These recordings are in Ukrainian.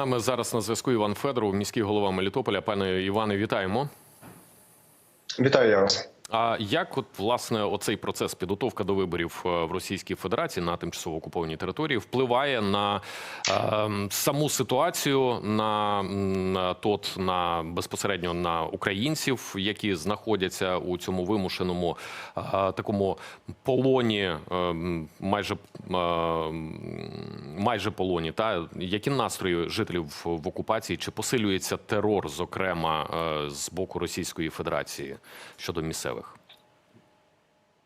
Нами зараз на зв'язку Іван Федоров, міський голова Мелітополя. Пане Іване, вітаємо. Вітаю я вас. А як, от власне, оцей процес підготовка до виборів е, в Російській Федерації на тимчасово окупованій території впливає на е, саму ситуацію, на, на тот на безпосередньо на українців, які знаходяться у цьому вимушеному е, такому полоні, е, майже е, майже полоні, та які настрої жителів в, окупації? Чи посилюється терор, зокрема е, з боку Російської Федерації щодо місцевих?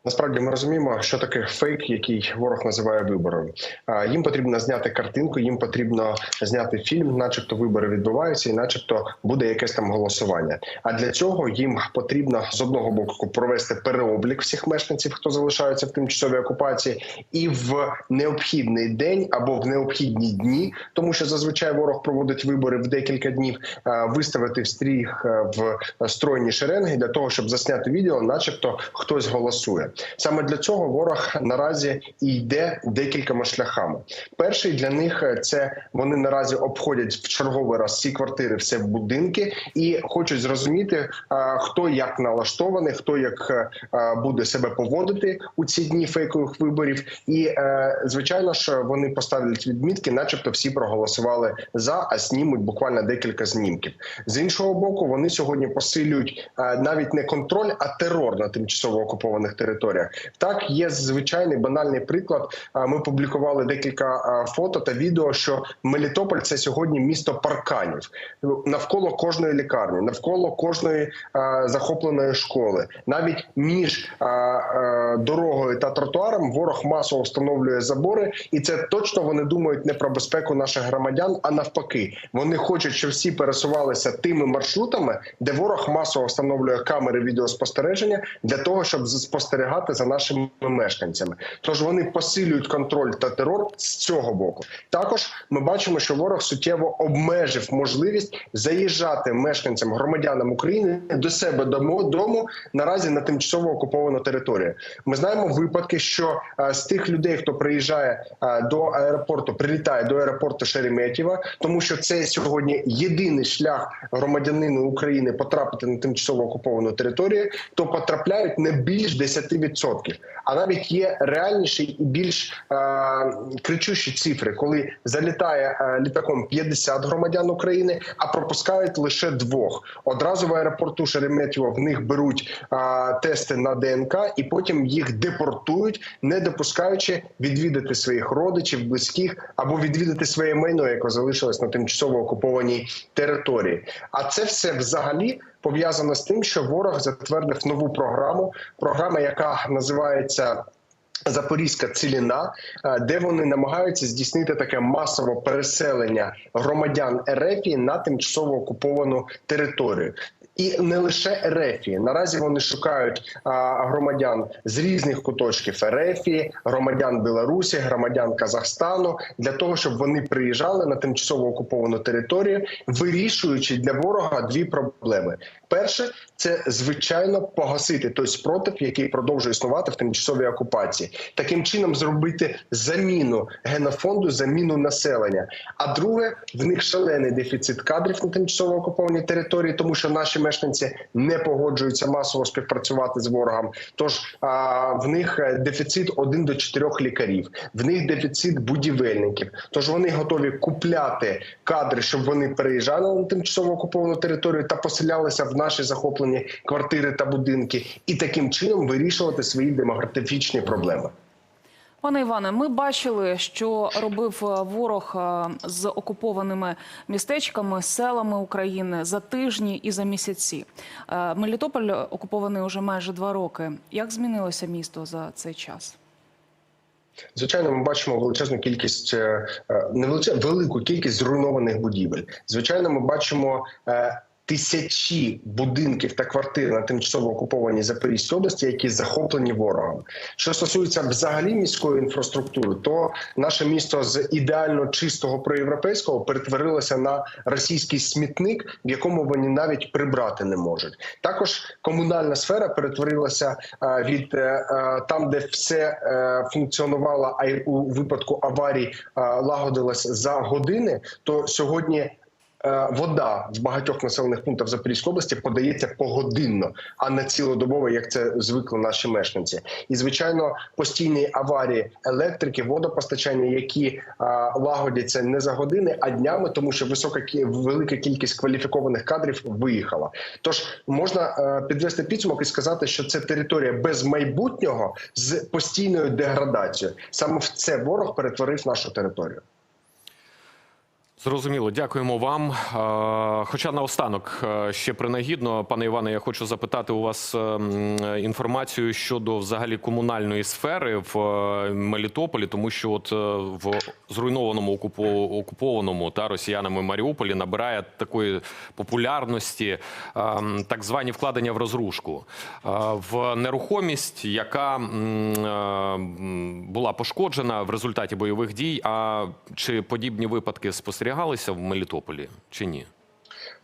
Насправді ми розуміємо, що таке фейк, який ворог називає виборами. А, Їм потрібно зняти картинку, їм потрібно зняти фільм, начебто вибори відбуваються, і начебто буде якесь там голосування. А для цього їм потрібно з одного боку провести переоблік всіх мешканців, хто залишається в тимчасовій окупації, і в необхідний день або в необхідні дні, тому що зазвичай ворог проводить вибори в декілька днів, виставити в стріх е, в стройні шеренги для того, щоб засняти відео, начебто хтось голосує. Саме для цього ворог наразі і йде декількома шляхами. Перший для них е, це вони наразі обходять в черговий раз всі квартири, все будинки, і хочуть зрозуміти, е, хто як налаштований, хто як е, буде себе поводити у ці дні фейкових виборів. І звичайно ж вони поставлять відмітки, начебто всі проголосували за, а знімуть буквально декілька знімків. З іншого боку, вони сьогодні посилюють навіть не контроль, а терор на тимчасово окупованих територіях. Так, є звичайний банальний приклад. Ми публікували декілька фото та відео, що Мелітополь це сьогодні місто парканів. Навколо кожної лікарні, навколо кожної захопленої школи, навіть між дорогою та тротуаром ворог масово встановлює забори, і це точно вони думають не про безпеку наших громадян, а навпаки, вони хочуть, щоб всі пересувалися тими маршрутами, де ворог масово встановлює камери відеоспостереження для того, щоб спостерігати за нашими мешканцями. Тож вони посилюють контроль та терор з цього боку. Також ми бачимо, що ворог суттєво обмежив можливість заїжджати мешканцям громадянам України до себе дому наразі на тимчасово окуповану територію. Ми знаємо випадки, що е, з тих людей, хто приїжджає е, до аеропорту, прилітає до аеропорту Шереметєва, тому що це сьогодні єдиний шлях громадянину України потрапити на тимчасово окуповану територію, то потрапляють не більш 10%. А навіть є реальніші і більш е, кричущі цифри, коли залітає е, літаком 50 громадян України, а пропускають лише двох. Одразу в аеропорту Шереметьєво в них беруть е, тести на ДНК і потім їх депортують, не допускаючи відвідати своїх родичів, близьких або відвідати своє майно, яке залишилось на тимчасово окупованій території. А це все взагалі пов'язано з тим, що ворог затвердив нову програму, програма, яка називається. Запорізька ціліна, е, де вони намагаються здійснити таке масове переселення громадян Ерефії на тимчасово окуповану територію. І не лише Ерефії. Наразі вони шукають громадян з різних куточків Ерефії, громадян Білорусі, громадян Казахстану для того, щоб вони приїжджали на тимчасово окуповану територію, вирішуючи для ворога дві проблеми: перше це звичайно погасити той спротив, який продовжує існувати в тимчасовій окупації, таким чином зробити заміну генофонду, заміну населення. А друге, в них шалений дефіцит кадрів на тимчасово окупованій території, тому що наші мешканці не погоджуються масово співпрацювати з ворогом. Тож в них е, дефіцит 1 до 4 лікарів, в них дефіцит будівельників. Тож вони готові купляти кадри, щоб вони переїжджали на тимчасово окуповану територію та поселялися в наші захоплені квартири та будинки, і таким чином вирішувати свої демографічні проблеми. Пане Іване, ми бачили, що робив е, ворог е, з окупованими містечками, селами України за тижні і за місяці. Е, Мелітополь окупований уже майже два роки. Як змінилося місто за цей час? Звичайно, ми бачимо величезну кількість е, велику кількість зруйнованих будівель. Звичайно, ми бачимо. Тисячі будинків та квартир на тимчасово окупованій Запорізькій області, які захоплені ворогом. Що стосується взагалі міської інфраструктури, то наше місто з ідеально чистого проєвропейського перетворилося на російський смітник, в якому вони навіть прибрати не можуть. Також комунальна сфера перетворилася е, від е, е, там, де все функціонувало, а у випадку аварій лагодилось за години. То сьогодні вода в багатьох населених пунктах Запорізької області подається погодинно, а не цілодобово, як це звикли наші мешканці. І звичайно, постійні аварії електрики, водопостачання, які е, лагодяться не за години, а днями, тому що висока велика кількість кваліфікованих кадрів виїхала. Тож можна е, підвести підсумок і сказати, що це територія без майбутнього з постійною деградацією. Саме в це ворог перетворив нашу територію. Зрозуміло, дякуємо вам. Е, Хоча наостанок е, ще принагідно, пане Іване, я хочу запитати у вас ем, інформацію щодо взагалі комунальної сфери в е, Мелітополі, тому що от е, в зруйнованому окупованому та росіянами Маріуполі набирає такої популярності ем, так звані вкладення в розрушку Е, в нерухомість, яка е, була пошкоджена в результаті бойових дій. А чи подібні випадки спостерігалися в Мелітополі чи ні?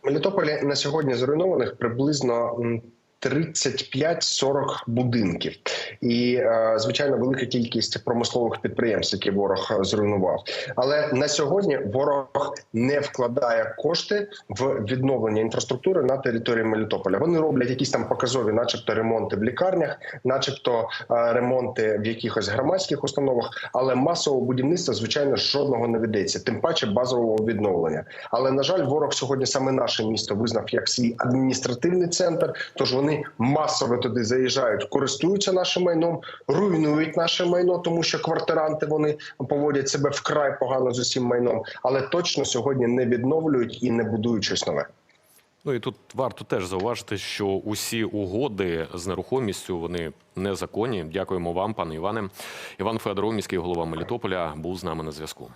В Мелітополі на сьогодні зруйнованих приблизно м, 35-40 будинків, і е, звичайно велика кількість промислових підприємств, які ворог е, зруйнував. Але на сьогодні ворог не вкладає кошти в відновлення інфраструктури на території Мелітополя. Вони роблять якісь там показові, начебто ремонти в лікарнях, начебто е, ремонти в якихось громадських установах, але масового будівництва звичайно жодного не ведеться, тим паче базового відновлення. Але на жаль, ворог сьогодні саме наше місто визнав як свій адміністративний центр. Тож вони масово туди заїжджають, користуються нашим майном, руйнують наше майно, тому що квартиранти вони поводять себе вкрай погано з усім майном, але точно сьогодні не відновлюють і не будують щось нове. Ну і тут варто теж зауважити, що усі угоди з нерухомістю вони незаконні. Дякуємо вам, пане Іване. Іван Федоров, міський голова Мелітополя, був з нами на зв'язку.